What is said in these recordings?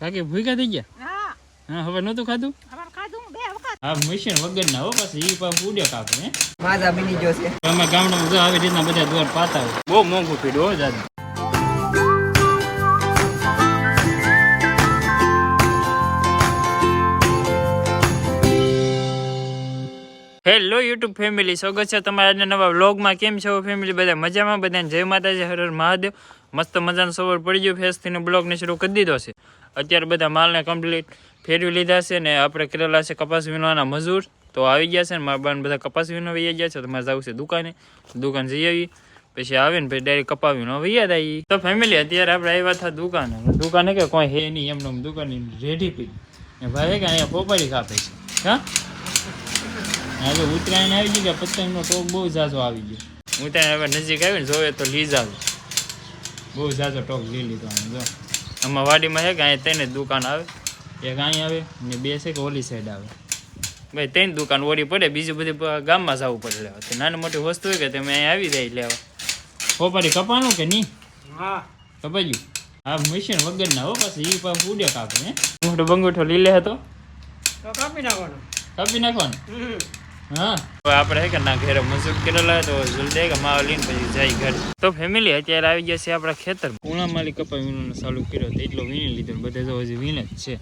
કાકી ભૂખ્યા થઈ ગયા? હા. હા હવે નતું ખાધું? હા મશીન વગર ના હો પછી ઈ પાછું ઉડે કાપે હે? માજા બની ગયો છે. અમે ગામડામાં જો આવી રીતના બધા દોર પાતા હોય. બહુ મોંઘું પીડ્યું હો દાદા હેલો યુટ્યુબ ફેમિલી સ્વાગત છે તમારા આજના નવા વ્લોગમાં કેમ છો ફેમિલી બધા મજામાં? બધાને જય માતાજી. હર હર મહાદેવ. મસ્ત મજાનો સવાર પડી ગયો. ફેસથી બ્લોગને શરૂ કરી દીધો છે. અત્યારે બધા માલને કમ્પ્લીટ ફેરવી લીધા છે ને આપણે કરેલા છે કપાસ વીણવાના મજૂર. તો આવી ગયા છે ને મારા બાન બધા કપાસ વીણવા વૈયા ગયા છે. તો મારે જવું છે દુકાને. દુકાન જઈ આવી. પછી આવે ને પછી ડાયરેક્ટ કપાવીને વૈયા આવી તો ફેમિલી અત્યારે આપણે આવ્યા હતા દુકાને. દુકાને કે કોઈ હે નહીં એમનો. દુકાન રેડી પી ને ભાઈ કે અહીંયા પોપારી ખાપે છે. હા? હવે ઉત્તરાયણ આવી ગઈ કે પતંગનો ટોક બહુ ઝાઝો આવી ગયો. ઉત્તરાયણ હવે નજીક આવી ને જોવે તો લીઝ આવે બહુ ઝાઝો ટોક લઈ લીધો આમ જો. આમાં વાડીમાં છે કે અહીંયા તેને દુકાન આવે? એક અહીં આવે ને બે છે કે ઓલી સાઈડ આવે. ભાઈ ત્રણ દુકાન ઓળી પડે બીજું બધું ગામમાં જવું પડે લેવા. તો નાની મોટી વસ્તુ હોય કે તમે અહીંયા આવી જાય લેવા. ખોપારી કપાનું કે નહીં? હા. કપાઈ ગયું? હા મશીન વગર ના હો પછી એ પાછું ઉડે કાપે હે? મોટો બંગોઠો લીલે હતો. તો કાપી નાખવાનો. કાપી નાખવાનો? હા. આપણે કે ના ઘરે મજૂર કરેલા તો જલ્દી કે માવા લઈને પછી જાય ઘર. તો ફેમિલી અત્યારે આવી ગયા છે આપણા ખેતર પૂણા માલી કપાઈ વીણવાનું ચાલુ કર્યો તો એટલો વીણી લીધો બધે તો હજી વીણે જ છે.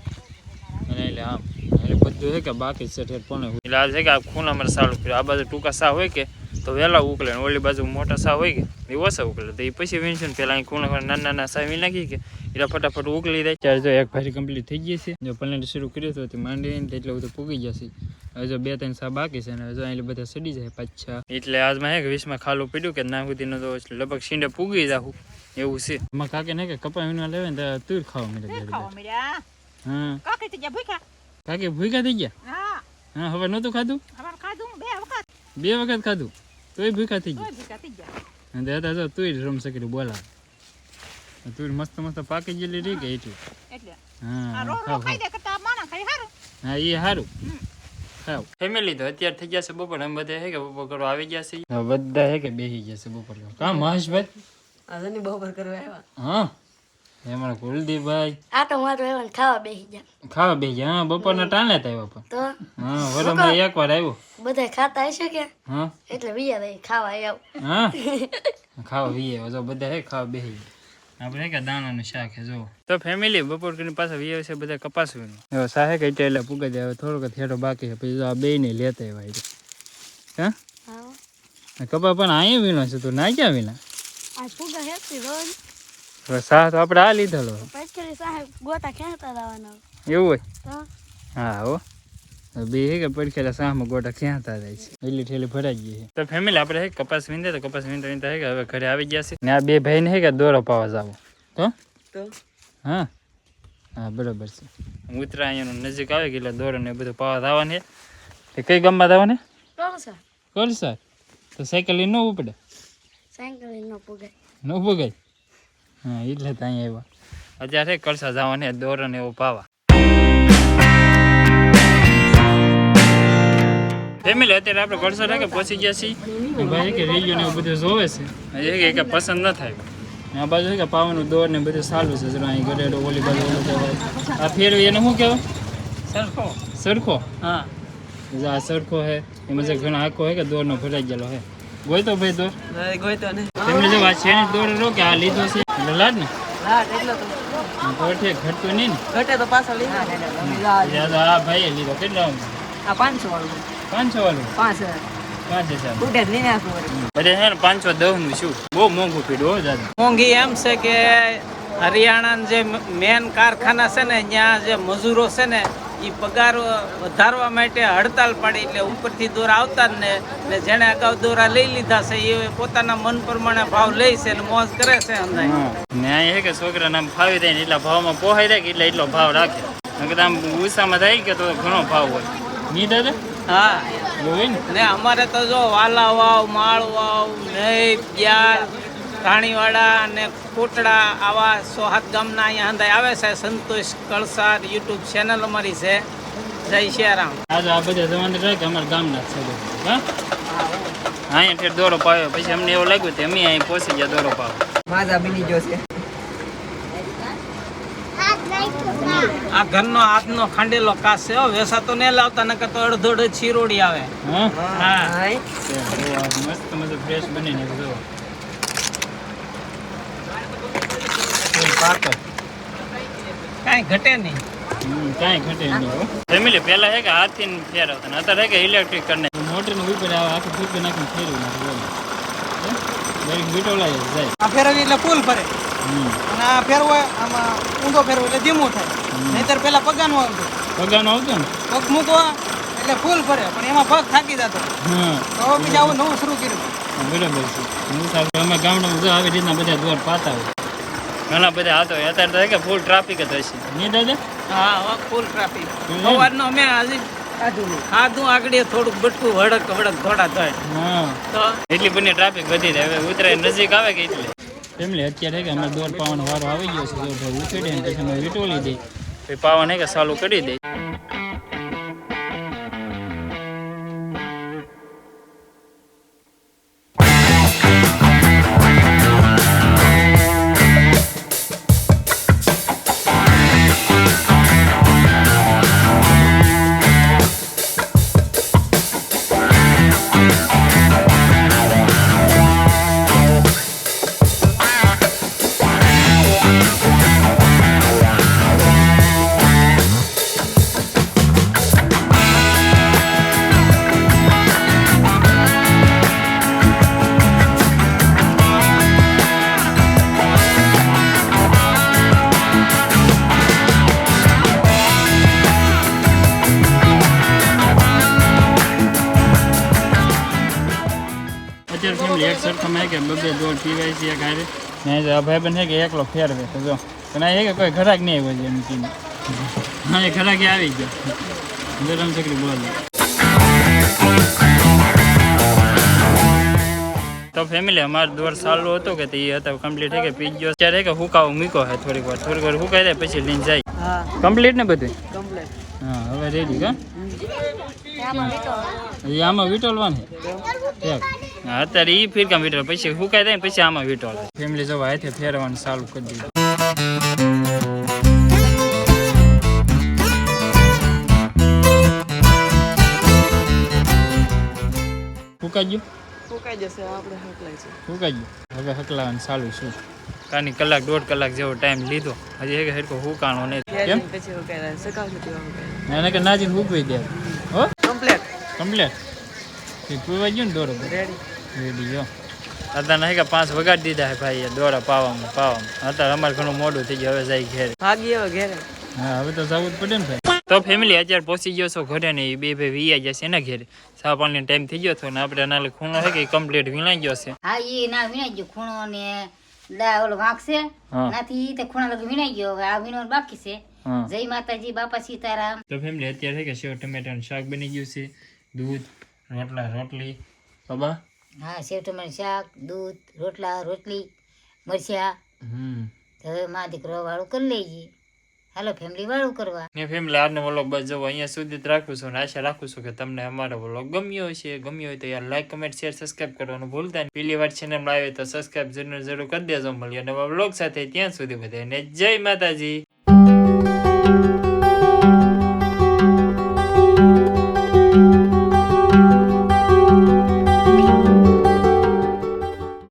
અને એટલે આમ, એટલે બધું છે કે બાકી છે ઠેર પણ. એટલે આ છે કે આ ખૂણામાં ચાલુ કર્યો. આ બાજુ ટૂંકા સા હોય કે, તો વહેલા ઉકલે ને ઓલી બાજુ મોટા સા હોય કે, એ ઓછા ઉકલે તો એ પછી વીણશું ને પેલા અહીં ખૂણા ખૂણા નાના નાના સા વીણ નાખી કે, એટલે ફટાફટ ઉકલી જાય. ત્યારે જો એક ભારી કમ્પ્લીટ થઈ ગઈ છે. જો પલટ શરૂ કર્યો તો માંડીને એટલે બધું પૂગી જશે. હવે જો બે ત્રણ સા બાકી છે ને હવે જો અહીં બધા સડી જાય પાછા. એટલે આજમાં હે કે વીસમાં ખાલું પડ્યું કે ના સુધીનો તો લગભગ શીંડે પૂગી જાવું એવું છે. એમાં કાકે ને કે કપા વીણવા લેવે ને તો તું ખાવા મળે હા. કાકી થઈ ગયા ભૂખ્યા? કાકે ભૂખ્યા થઈ ગયા? હા. હા હવે નહોતું ખાધું? ખાધું? બે વખત. બે વખત ખાધું? તોય ભૂખ્યા થઈ તોય ભૂખ્યા થઈ ગયા. ગયા અને દાદા જો તુંય રમ સકરી બોલા તું મસ્ત મસ્ત પાકી ગયેલી રહી ગઈ એટલી. એટલે. હા હા એ સારું ફેમિલી તો અત્યારે થઈ ગયા છે બપોર અમે બધા હે કે બપોર કરવા આવી ગયા છે હવે બધા હે કે બેસી ગયા છે બપોર. કરવા કા મહેશભાઈ આજની બપોર કરવા આવ્યા. હા. એ અમારા કુલદીપભાઈ. આ તો મારું એવાનું ખાવા બેસી ગયા. ખાવા બેસી ગયા. હા બપોરના ટાણે જ આવ્યો પણ. તો? હા વરમાં એક વાર આવ્યો. બધા ખાતા હશે કે? હા. એટલે બીજા રહી ખાવા આવ. હા. ખાવા વીએ જો બધા હે ખાવા બેસી ગયા. આપણે કે દાણાનું શાક છે જો તો ફેમિલી બપોર કરીને પાછા વીએ છે બધા કપાસ વીણું હવે સાહે કઈ એટલે પૂગે જાય થોડોક થેડો બાકી છે પછી આ બે ને લેતા એવા હા? કપા પણ અહીંયા વીણો છે તું ના ક્યાં વીણા? સાહ તો આપણે આ લીધેલો. સાહેબ એવું હોય? હા હો. બે હે કે પડખેલા સાહમાં ગોટા ક્યાંતા જાય છે? એટલી ઠેલી ભરાઈ ગઈ છે તો ફેમિલી આપણે હે કપાસ વીંધે તો કપાસ વીંધતા વીંધતા હે કે હવે ઘરે આવી ગયા છે. ને આ બે ભાઈને હે કે દોરો પાવા જાવ. તો? તો? હા. હા બરાબર છે. ઉત્તરાયણ નજીક આવે કે એટલે દોરો ને એ બધું પાવા જવાનું છે કઈ ગામમાં જવાનું? કોણ સર તો સાયકલ લઈને ન ઉપડે? સાયકલ ન પુગાય. ન ભગાય હા એટલે ત્યાં આવ્યા. અત્યારે કળસા જવાને દોરો ને એવો પાવા. ફેમિલી અત્યારે આપણે કળસા રાખે પહોંચી ગયા છીએ? ભાઈ કે રેલિયો ને એવું બધું જોવે છે. હજી કે પસંદ ન થાય. આ બાજુ કે પાવાનું દોર ને બધું સારું છે જરા અહીં ગરેડો ઓલી બાજુ ઓલું કહેવાય. આ ફેરવી એને શું કહેવાય? સરખો. સરખો? હા. જો આ સરખો હે એમાં જે ઘણા આખો હે કે દોરનો ભરાઈ ગયેલો હે ગોય તો ભાઈ દોર? ગોઈતો ને તેમને જો આ છે ને દોર રો કે આ લીધો છે? એટલે લાડ ને. લાટ એટલો તો. તો ઘટતું નહીં ને. ઘટે તો પાછો આ લીધો. કેટલા આ પાંચસો વાળું. પાંચસો વાળું? પાંચ હજાર. ને પાંચસો દસનું શું બહુ મોંઘું પીડું હો દાદા. મોંઘી એમ છે કે હરિયાણા જે મેન કારખાના છે ને ત્યાં જે મજૂરો છે ને એ પગાર વધારવા માટે હડતાલ પાડી એટલે ઉપરથી દોરા આવતા જ ને ને જેણે અગાઉ દોરા લઈ લીધા છે એ પોતાના મન પ્રમાણે ભાવ લે છે અને મોજ કરે છે અંદર ને એ કે છોકરા આમ ફાવી દે ને એટલા ભાવમાં પોહાઈ દે કે એટલે એટલો ભાવ રાખે. નકર આમ ઉષામાં થાય કે તો ઘણો ભાવ હોય. નહીં દાદા? હા. ને અમારે તો જો વાલા વાવ માળ વાવ નહીં બ્યાર રાણીવાડા અને કોટડા આવા સોહાત ગામના અહીંયા અંદાય આવે છે. સંતોષ કળસાર યુટ્યુબ ચેનલ અમારી છે. જય શિયારામ. આજે આ બધા જવાને રહે કે અમારા ગામના છે હા? અહીંયા દોરો પાવ્યો પછી અમને એવું લાગ્યું કે અમે અહીં પહોંચી ગયા દોરો પાવ માજા બની ગયો છે. આ ઘરનો હાથનો ખાંડેલો કાસ છે હો. વેસાતો નહીં લાવતા નકર તો અડધો અડધો ચીરોડી આવે. હા? મસ્ત મસ્ત ફ્રેશ બનીને જો કાંઈ ઘટે નહીં. હમ, કાંઈ ઘટે નહીં ફેમિલી પહેલાં હે કે હાથથી ફેરવતા અત્યારે કે ઇલેક્ટ્રિક કરી નાખ્યું મોટરનું ઉપર આવે આખું ફૂટે નાખીને ફેરવી જાય. આ ફેરવી એટલે ફૂલ ફરે. અને આ ફેરવો આમાં ઊંધો ફેરવો એટલે ધીમું થાય. નહીતર પેલા પગાનું આવતું પગાનો આવતો ને? પગ મૂકવા એટલે ફૂલ ફરે પણ એમાં પગ થાકી જતો. હા. તો હવે બીજા આવું નવું શરૂ કર્યું. બરાબર છે. અમે ગામડામાં જો આવી રીતના બધા દ્વાર પાતા હોય. ઘણા બધા હતો અત્યારે તો કે ફૂલ ટ્રાફિક જ હશે. નહીં દાદા? હા ફૂલ ટ્રાફિક હમ. સવારનો અમે હજી આધું આગળ થોડુંક બટકું હડક વડક થોડા થાય. હા. તો એટલી બધી ટ્રાફિક વધી જાય. હવે ઉતરાય નજીક આવે કે એટલે? ફેમિલી અત્યારે કે અમે દોડ પાવાનો વારો આવી ગયો છે. જો ભાઈ પછી અમે વીટોલી દઈ પછી પાવન કે ચાલુ કરી દઈ સરખામાં હે કે બબે દોડ પીવાય છે એક હારે. ને જો ભાઈ ભાઈબંધ છે કે એકલો ફેરવે તો જો. પણ એ કે કોઈ ઘરાક નહીં હોય એમ કીને. હા એ ઘરાકે આવી ગયો. ગરમ ચકરી બોલ. તો ફેમિલી અમારો દોર ચાલુ હતો કે તે હતા કમ્પ્લીટ થઈ કે પી ગયો. ત્યારે કે હુકાવો મૂક્યો હે થોડીક વાર. થોડીક વાર હુકાઈ દે પછી લઈને જાય. કમ્પ્લીટ ને બધું કમ્પ્લેટ હા હવે રેડી કા? આમાં વીટોલવાનું છે હા. અત્યારે ઈ ફિરકામ વીટોલ પછી સુકાઈ જાય પછી આમાં વીટોલ ફેમિલી જવા હાથે ફેરવાનું ચાલુ કરી દીધું. ફૂકાઈ ગયું? ફૂંકાઈ જશે આપણે હકલાય છે. ફૂકાઈ ગયું? હવે હકલાવાનું ચાલુ છું. કાની કલાક દોઢ કલાક જેવો ટાઈમ લીધો. હજી એક હેરકો હુકાણો નહીં. કેમ? પછી હકાય સકાવ નથી હકાય એને કે નાજી હુકવી દે. હો? કમ્પ્લેટ કમ્પ્લેટ એ ગયું ને દોરો રેડી જો અત્યારે નહીં કે પાંચ વગાડી દીધા છે ભાઈ દોડા પાવામાં પાવામાં. અત્યારે અમારે ઘણું મોડું થઈ ગયું હવે જાય ઘેર. ભાગી હવે ઘેરે. હા હવે તો જવું જ પડે ને ભાઈ. તો ફેમિલી અત્યારે પહોંચી ગયો છો ઘરે ને બે ભાઈ વીયા છે એના ઘેર. ચા પાણી ટાઈમ થઈ ગયો હતો ને આપણે નાલે ખૂણો છે કે કમ્પ્લીટ વીણાઈ ગયો છે. હા એ ના વીણાઈ ગયો ખૂણો ને દા ઓલો વાંક છે નાથી તે ખૂણા લગી વીણાઈ ગયો હવે આ વીણવાનું બાકી છે. જય માતાજી બાપા સીતારામ. તો ફેમિલી અત્યારે છે કે સેવ ટમેટાનું શાક બની ગયું છે દૂધ રોટલા. રોટલી બાબા હા સેવ ટમાટર શાક દૂધ રોટલા રોટલી મરચા. હવે માં દીકરો વાળું કરી લેજે. હાલો ફેમિલી વાળું કરવા. ને ફેમિલી આજનો વ્લોગ બસ જવો અહીંયા સુધી જ રાખું છું અને આશા રાખું છું કે તમને અમારો વ્લોગ ગમ્યો હશે. ગમ્યો હોય તો યાર લાઈક કમેન્ટ શેર સબસ્ક્રાઇબ કરવાનું ભૂલતા નહીં. પહેલી વાર ચેનલ આવે તો સબસ્ક્રાઇબ જરૂર જરૂર કરી દેજો. મળીએ નવા વ્લોગ સાથે. ત્યાં સુધી બધાને જય માતાજી.